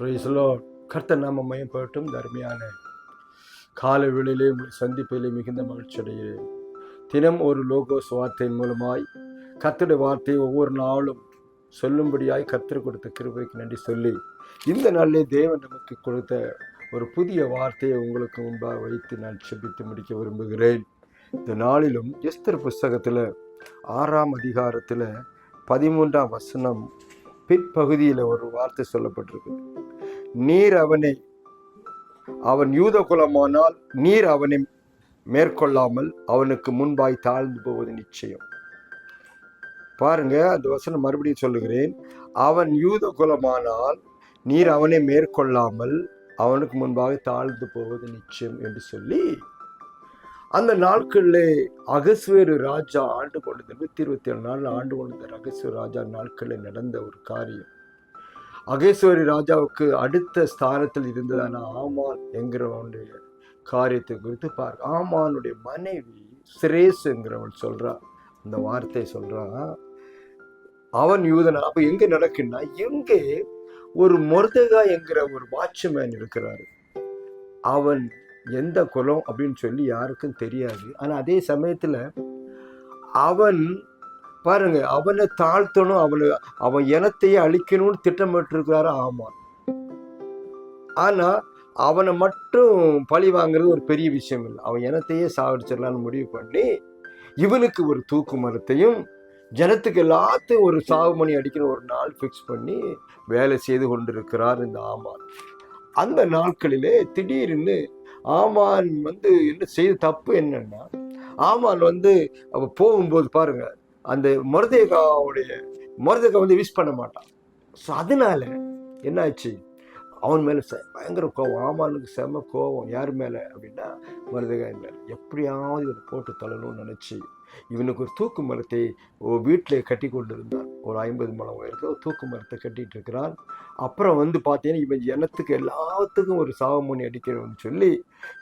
ப்ரைஸ்லோ கர்த்த நாம மயப்பட்டும் தர்மையான காலை வேளையிலே உங்களை மிகுந்த மகிழ்ச்சி அடைகிறேன். தினம் ஒரு லோகோஸ் வார்த்தையின் மூலமாய் கர்த்தருடைய வார்த்தையை ஒவ்வொரு நாளும் சொல்லும்படியாய் கத்திர கொடுத்த கிருபைக்கு நன்றி சொல்லி இந்த நாளிலே தேவன் நமக்கு கொடுத்த ஒரு புதிய வார்த்தையை உங்களுக்கு முன்பாக வைத்து நான் செபித்து முடிக்க விரும்புகிறேன். இந்த நாளிலும் எஸ்தர் புஸ்தகத்தில் ஆறாம் அதிகாரத்தில் பதிமூன்றாம் வசனம் பிற்பகுதியில் ஒரு வார்த்தை சொல்லப்பட்டிருக்கு. நீர் அவனை அவன் யூத குலமானால் நீர் அவனை மேற்கொள்ளாமல் அவனுக்கு முன்பாய் தாழ்ந்து போவது நிச்சயம். பாருங்க அந்த வசனம் மறுபடியும் சொல்லுகிறேன். அவன் யூத குலமானால் நீர் அவனை மேற்கொள்ளாமல் அவனுக்கு முன்பாக தாழ்ந்து போவது நிச்சயம் என்று சொல்லி அந்த நாட்களிலே அகஸ்வேரு ராஜா ஆண்டு கொண்டது நூற்றி இருபத்தி ஏழு நாள் ஆண்டு கொண்ட அகஸ்வேரு ராஜா நாட்களில் நடந்த ஒரு காரியம். அகேஸ்வரி ராஜாவுக்கு அடுத்த ஸ்தானத்தில் இருந்ததான ஆமான் என்கிறவனுடைய காரியத்தை குறித்து பார் ஆமானுடைய மனைவி சிரேஸ் என்கிறவன் அந்த வார்த்தை சொல்கிறான் அவன் யூதனா? அப்போ எங்கே நடக்குன்னா எங்கே ஒரு மொர்தகா என்கிற ஒரு வாட்ச்மேன் இருக்கிறாரு. அவன் எந்த குலம் அப்படின்னு சொல்லி யாருக்கும் தெரியாது. ஆனால் அதே சமயத்தில் அவன் பாருங்க அவனை தாழ்த்தணும் அவனை அவன் இனத்தையே அழிக்கணும்னு திட்டமிட்டிருக்கிறாரு? ஆமான் ஆனால் அவனை மட்டும் பழி வாங்குறது ஒரு பெரிய விஷயம் இல்லை. அவன் இனத்தையே சாகடிச்சிடலான்னு முடிவு பண்ணி இவனுக்கு ஒரு தூக்கு மரத்தையும் ஜனத்துக்கு எல்லாத்தையும் ஒரு சாவு மணி அடிக்கிற ஒரு நாள் ஃபிக்ஸ் பண்ணி வேலை செய்து கொண்டிருக்கிறார் இந்த ஆமான் அந்த நாட்களிலே திடீர்னு ஆமான் வந்து என்ன செய்த தப்பு என்னன்னா ஆமான் வந்து அவ போகும்போது பாருங்க அந்த மருதேகாவுடைய மருதேகா வந்து விஷ் பண்ண மாட்டான். ஸோ அதனால என்னாச்சு? அவன் மேலே ச பயங்கர கோவம். ஆமானுக்கு செம கோவம். யார் மேலே? அப்படின்னா மருதகா மேலே. எப்படியாவது இவனை போட்டு தள்ளணும்னு நினச்சி இவனுக்கு ஒரு தூக்கு மரத்தை வீட்டில் கட்டி கொண்டு இருந்தான் ஒரு ஐம்பது மலம் உயரத்தில் ஒரு தூக்கு மரத்தை கட்டிகிட்டு இருக்கிறான் அப்புறம் வந்து பார்த்தீங்கன்னா இவன் எண்ணத்துக்கு எல்லாத்துக்கும் ஒரு சாவமணி அடிக்கணும்னு சொல்லி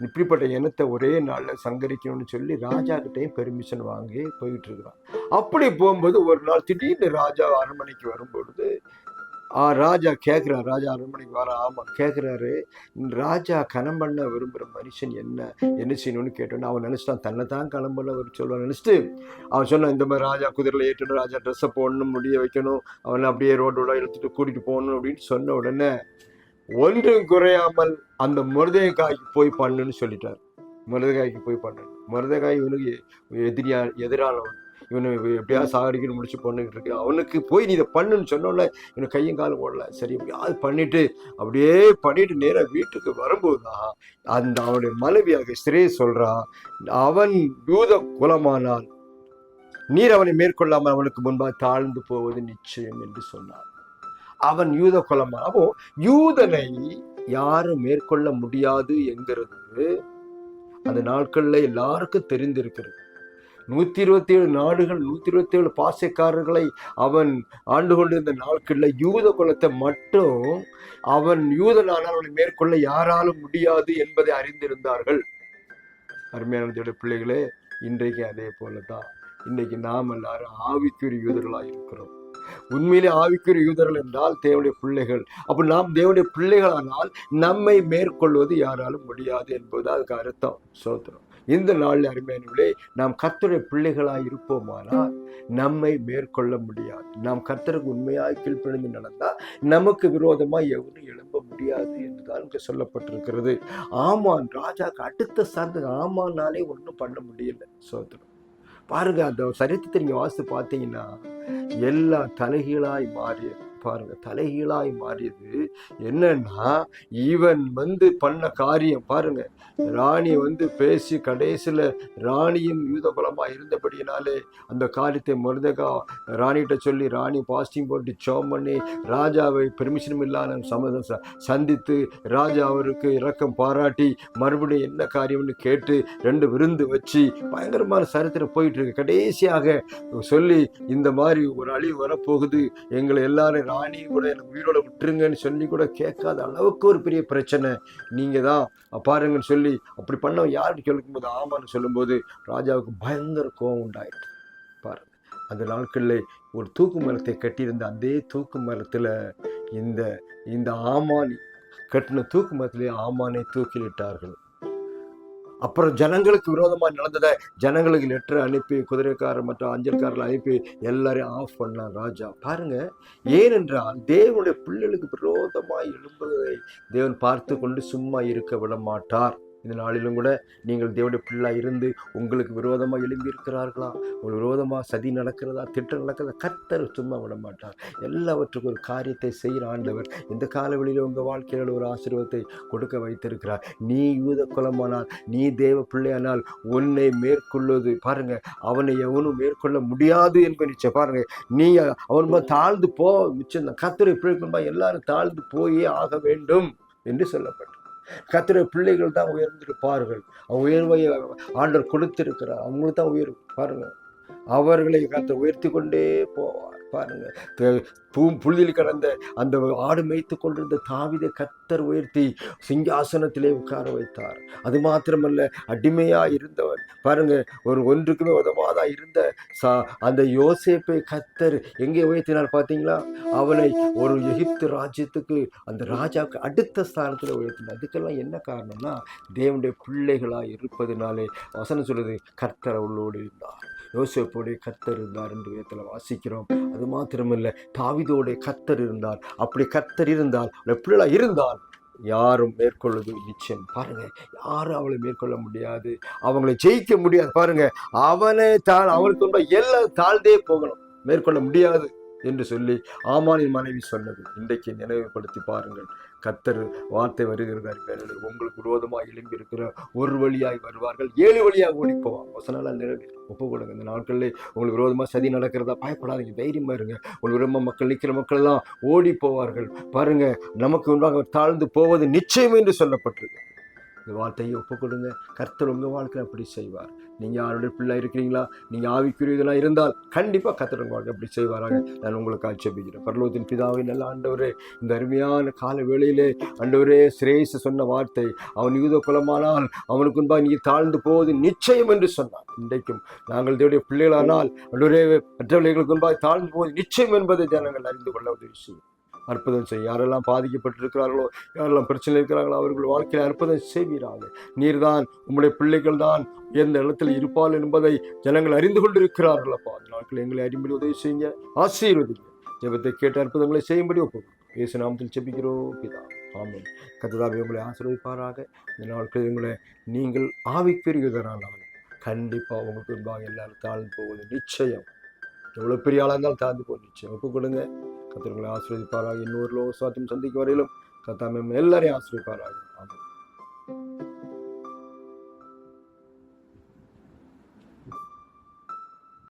இப்படிப்பட்ட எண்ணத்தை ஒரே நாளில் சங்கரிக்கணும்னு சொல்லி ராஜா கிட்டையும் பெர்மிஷன் வாங்கி போயிட்டு இருக்கிறான் அப்படி போகும்போது ஒரு நாள் திடீர்னு ராஜா அரண்மனைக்கு வரும்பொழுது ஆ ராஜா கேட்குறாரு ராஜா அரண்மனைக்கு வர. ஆமாம் கேட்குறாரு ராஜா கனம் பண்ண விரும்புகிற மனுஷன் என்ன? என்ன செய்யணும்னு கேட்டோன்னு அவன் நினச்சிட்டான் தன்னை தான் கிளம்பல ஒரு சொல்லுவான். நினச்சிட்டு அவன் சொன்னான் இந்த மாதிரி ராஜா குதிரையில் ஏற்றணும் ராஜா ட்ரெஸ்ஸை போடணும் முடிய வைக்கணும் அவனை அப்படியே ரோடோட இழுத்துட்டு கூட்டிகிட்டு போகணும் அப்படின்னு சொன்ன உடனே ஒன்றும் குறையாமல் அந்த முருதைக்காய்க்கு போய் பண்ணுன்னு சொல்லிட்டார். முருதைக்காய்க்கு போய் பண்ணு மருதகாய் இவனுக்கு எதிரியா எதிரானவன். இவனை எப்படியாவது சாகடிக்கணும் முடிச்சு பண்ணிக்கிட்டு இருக்கு அவனுக்கு போய் நீ இதை பண்ணுன்னு சொன்னோன்னே இவனுக்கு கையும் காலம் ஓடல. சரி எப்படியாவது பண்ணிட்டு அப்படியே பண்ணிட்டு நேராக வீட்டுக்கு வரும்போது தான் அந்த அவனுடைய மனைவியாக சிறை சொல்றான் அவன் யூத குலமானால் நீர் அவனை மேற்கொள்ளாமல் அவனுக்கு முன்பாக தாழ்ந்து போவது நிச்சயம் என்று சொன்னான். அவன் யூத குலமான அப்போ யூதனை யாரும் மேற்கொள்ள முடியாது என்கிறது அந்த நாட்கள்ல எல்லாருக்கும் தெரிந்திருக்கிறது. நூத்தி இருபத்தி ஏழு நாடுகள் நூத்தி இருபத்தி ஏழு பாசைக்காரர்களை அவன் ஆண்டு கொண்டிருந்த நாட்களில் யூத குலத்தை மட்டும் அவன் யூதனானால் அவனை மேற்கொள்ள யாராலும் முடியாது என்பதை அறிந்திருந்தார்கள். அருமையான பிள்ளைகளே இன்றைக்கு அதே போலதான். இன்னைக்கு நாம் எல்லாரும் ஆவிக்குரிய யூதர்களாக இருக்கிறோம். உண்மையிலே ஆவிக்குரிய யூதர்கள் என்றால் தேவனுடைய பிள்ளைகள். அப்போ நாம் தேவனுடைய பிள்ளைகளானால் நம்மை மேற்கொள்வது யாராலும் முடியாது என்பது அதுக்கு அர்த்தம். சோத்திரம். இந்த நாளில் அருமையானவர்களே நாம் கர்த்தருடைய பிள்ளைகளாக இருப்போமானால் நம்மை மேற்கொள்ள முடியாது. நாம் கர்த்தருக்கு உண்மையாக கீழ்ப்பணிந்து நடந்தால் நமக்கு விரோதமாக எவரும் எழும்ப முடியாது என்றுதான் இங்கே சொல்லப்பட்டிருக்கிறது. ஆமான் ராஜாக்கு அடுத்த சார்ந்த ஆமானாலே ஒன்றும் பண்ண முடியல. சோதனம். பாருங்க அந்த சரித்திரத்தை நீங்கள் வாசித்து பார்த்தீங்கன்னா எல்லாம் தலைகீழாய் மாறியது. பாருங்க தலைகீழாய் மாறியது. என்னன்னா இவன் வந்து பண்ண காரியம் பாருங்க. ராணி வந்து பேசி கடைசியில் ராணியும் யூத இருந்தபடியினாலே அந்த காரியத்தை மருதகா ராணிகிட்ட சொல்லி ராணி பாஸ்டிங் போட்டு சோம் பண்ணி ராஜாவை பெர்மிஷனும் இல்லாமல் சம்மதம் ச- சந்தித்து ராஜா அவருக்கு இரக்கம் பாராட்டி மறுபடியும் என்ன காரியம்னு கேட்டு ரெண்டு விருந்து வச்சு பயங்கரமான சரித்திரம் போயிட்டு இருக்கு. கடைசியாக சொல்லி இந்த மாதிரி ஒரு அழிவு வரப்போகுது. எங்களை எல்லாரும் ராணி கூட எனக்கு உயிரோட விட்டுருங்கன்னு சொல்லி கூட கேட்காத அளவுக்கு ஒரு பெரிய பிரச்சனை. நீங்க தான் பாருங்கன்னு சொல்லி அப்படி பண்ண யாருக்கு சொல்லும்போது ஆமான்னு சொல்லும்போது ராஜாவுக்கு பயங்கர கோபம் உண்டாயிட்டு பாருங்க அந்த நாட்களில் ஒரு தூக்கு மரத்தை கட்டியிருந்த அதே தூக்கு மரத்தில் இந்த இந்த ஆமானி கட்டின தூக்கு மரத்திலே ஆமானை தூக்கிலிட்டார்கள். அப்புறம் ஜனங்களுக்கு விரோதமாக நடந்ததை ஜனங்களுக்கு லெட்டர் அனுப்பி குதிரைக்காரர் மற்றும் அஞ்சல்காரர்கள் அனுப்பி எல்லாரையும் ஆஃப் பண்ணான் ராஜா. பாருங்க ஏனென்றால் தேவனுடைய பிள்ளைகளுக்கு விரோதமாய் எழும்புவதை தேவன் பார்த்து கொண்டு சும்மா இருக்க விட மாட்டார் இந்த நாளிலும் கூட நீங்கள் தேவனுடைய பிள்ளை இருந்து உங்களுக்கு விரோதமாக எழும்பி இருக்கிறார்களா விரோதமாக சதி நடக்கிறதா? திட்டம் நடக்கிறதா? கத்தர் சும்மா விட மாட்டார் எல்லாவற்றுக்கும் ஒரு காரியத்தை செய்கிற ஆண்டவர் இந்த காலவெளியில் உங்கள் வாழ்க்கையில் ஒரு ஆசீர்வாதத்தை கொடுக்க வைத்திருக்கிறார். நீ யூத குலமானால் நீ தேவ பிள்ளையானால் உன்னை மேற்கொள்வது பாருங்க அவனை எவனும் மேற்கொள்ள முடியாது என்று நிச்சயம். பாருங்க நீ அவன் தாழ்ந்து போ மிச்சம் கத்திரை பிள்ளைக்கும்பா எல்லாரும் தாழ்ந்து போயே ஆக வேண்டும் என்று சொல்லப்பட்டது கத்திர பிள்ளைகள் தான் உயர்ந்திருப்பார்கள். உயர்வை ஆண்டர் கொடுத்திருக்கிறார். அவங்களுக்கு தான் உயர். பாருங்கள் அவர்களை கத்த உயர்த்தி கொண்டே போவார். பாருங்க த- பூ புள்ளியில் கடந்த அந்த ஆடு மேய்த்து கொண்டிருந்த தாவிதை கத்தர் உயர்த்தி சிங்காசனத்திலே உட்கார வைத்தார். அது மாத்திரமல்ல அடிமையா இருந்தவன் பாருங்க ஒரு ஒன்றுக்குமே உதவாதா இருந்த சா அந்த யோசேப்பை கத்தர் எங்கே உயர்த்தினார் பார்த்தீங்களா? அவனை ஒரு எகிப்து ராஜ்யத்துக்கு அந்த ராஜாவுக்கு அடுத்த ஸ்தானத்தில் உயர்த்தினார். அதுக்கெல்லாம் என்ன காரணம்னா தேவனுடைய பிள்ளைகளாக இருப்பதுனாலே வசனம் சொல்லுது கர்த்தர் உள்ளோடு இருந்தார். யோசிப்போடைய கத்தர் இருந்தார் என்று வேதத்தில் வாசிக்கிறோம். அது மாத்திரமில்லை. தாவிதோடைய கத்தர் இருந்தார். அப்படி கத்தர் இருந்தால் அவருடைய பிள்ளைகளாக இருந்தால் யாரும் மேற்கொள்வது நிச்சயம் பாருங்க யாரும் அவளை மேற்கொள்ள முடியாது. அவங்களை ஜெயிக்க முடியாது. பாருங்க அவனை தான் அவனுக்கு எல்லாம் தாழ்ந்தே போகணும். மேற்கொள்ள முடியாது என்று சொல்லி ஆமானின் மனைவி சொன்னது. இன்றைக்கு நினைவுபடுத்தி பாருங்கள். கத்தர் வார்த்தை வருகிறார் அறிஞர்கள் உங்களுக்கு விரோதமாக எழும்பி இருக்கிற ஒரு வழியாய் வருவார்கள். ஏழு வழியாக ஓடி போவாங்க வசனால நிறைவேறும் ஒப்பு கொடுங்க. இந்த நாட்களில் உங்களுக்கு விரோதமாக சதி நடக்கிறதா? பயப்படாதீங்க. தைரியமாக இருங்க உங்களுக்கு விரும்ப மக்கள் நிற்கிற மக்கள் எல்லாம் ஓடி போவார்கள். பாருங்க நமக்கு உண்டாக தாழ்ந்து போவது நிச்சயம் என்று சொல்லப்பட்டிருக்கு. இந்த வார்த்தையை ஒப்பு கொடுங்க கர்த்தர் உங்கள் வாழ்க்கையில் அப்படி செய்வார். நீங்கள் யாருடைய பிள்ளை இருக்கிறீங்களா? நீங்கள் ஆவிக்குரியதெல்லாம் இருந்தால் கண்டிப்பாக கர்த்தர் உங்கள் வாழ்க்கை அப்படி செய்வாராக. நான் உங்களுக்கு ஆட்சேபிக்கிறேன் பரலோகத்தின் பிதாவின் நல்ல ஆண்டவரே இந்த அருமையான கால வேளையிலே ஆண்டவரே சிரேச சொன்ன வார்த்தை அவன் யூத குலமானால் அவனுக்கு முன்பாக நீ தாழ்ந்து போவது நிச்சயம் என்று சொன்னான். இன்றைக்கும் நாங்கள் தேவடைய பிள்ளைகளானால் ஆண்டவரே மற்றவர்களுக்கு முன்பாக தாழ்ந்து போவது நிச்சயம் என்பதை ஜனங்கள் அறிந்து கொள்ள உதவி செய்யும். அற்புதம் செய்யும் யாரெல்லாம் பாதிக்கப்பட்டிருக்கிறார்களோ யாரெல்லாம் பிரச்சனை இருக்கிறார்களோ அவர்கள் வாழ்க்கையில் அற்புதம் செய்வீராக. நீர்தான் உம்முடைய பிள்ளைகள் தான் எந்த இடத்தில் இருப்பால் என்பதை ஜனங்கள் அறிந்து கொண்டிருக்கிறார்கள். அப்பா அந்த நாட்கள் எங்களை அறிமுறை உதவி செய்யுங்க ஆசீர்வதிங்க. ஜெபத்தை கேட்டு அற்புதங்களை செய்யும்படி ஒப்புக்கொள்ளும் இயேசு நாமத்தில் செபிக்கிறோம் பிதா. ஆமாம் கத்ததாவை உங்களை ஆசீர்வதிப்பாராக. இந்த நாட்கள் உங்களை நீங்கள் ஆவிக்குரியதனாலும் கண்டிப்பாக உங்களுக்கு முன்பாக எல்லாரும் தாழ்ந்து போவது நிச்சயம். எவ்வளோ பெரிய ஆளாக இருந்தாலும் தாழ்ந்து போவது நிச்சயம். ஒப்புக் கொடுங்க கத்திரங்களை ஆசிரியப்பாராக இன்னொரு லோக சாத்தியம் சந்திக்கும் வரையிலும் கத்தாமே எல்லாரையும் ஆசிரியப்பாராக